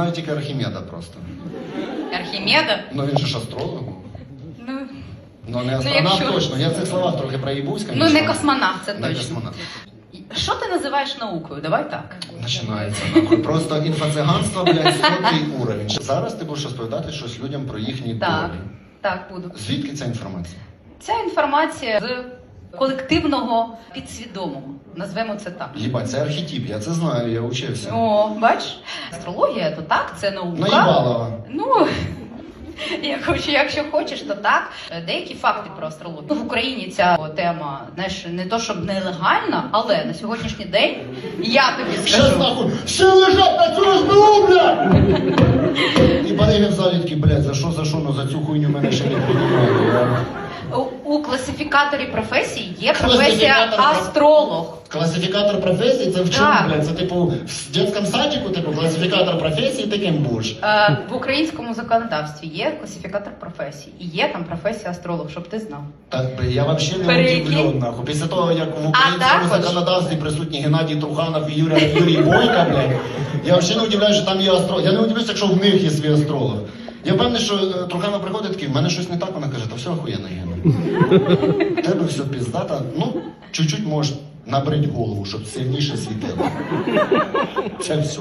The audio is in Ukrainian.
знаю тільки Архімеда просто. Архімеда? Ну він же ж астролог. Ну, Ну не астронавт якщо- точно. Я в цих словах трохи проїбусь, ну не космонавт, це Не точно. космонавт. Що ти називаєш наукою? Давай так. Починається нахуй. Просто інфоциганство, блядь, сотий уровень. Зараз ти будеш розповідати щось людям про їхні Так, долі. так буду. Звідки ця інформація? Ця інформація з колективного підсвідомого. Назвемо це так. Їбать, це архетип, я це знаю, я учився. О, бач, астрологія то так, це наука. Наїбалова. Ну, як хоч- якщо хочеш, то так. Деякі факти про астрологію. В Україні ця тема, знаєш, не то щоб нелегальна, але на сьогоднішній день я тобі скажу. всі лежать на цю СБУ, блядь! І панелі в залі такі, блядь, за що, за що, ну за цю хуйню мене ще не приймали. Класифікаторі професій є професія Класифікатор астролог. Класифікатор професій, це в чому, Так. блядь? Це типу в дитячому садику, типу, класифікатор професій, таким будеш. Е, в українському законодавстві є класифікатор професій. І є там професія астролог, щоб ти знав. Так, бля, я вообще не удивлен, нахуй. Після того, як в українському також- законодавстві присутні Геннадій Труханов і Юрій, Юрій Бойко, блядь, я взагалі не удивляюсь, що там є астролог. Я не удивлюсь, якщо в них є свій астролог. Я певний, що е, Труханов приходить такий, в мене щось не так, вона каже, та все охуєнно, Гена. Тебе все піздата, ну, чуть-чуть можеш набрить голову, щоб сильніше світило. Це все.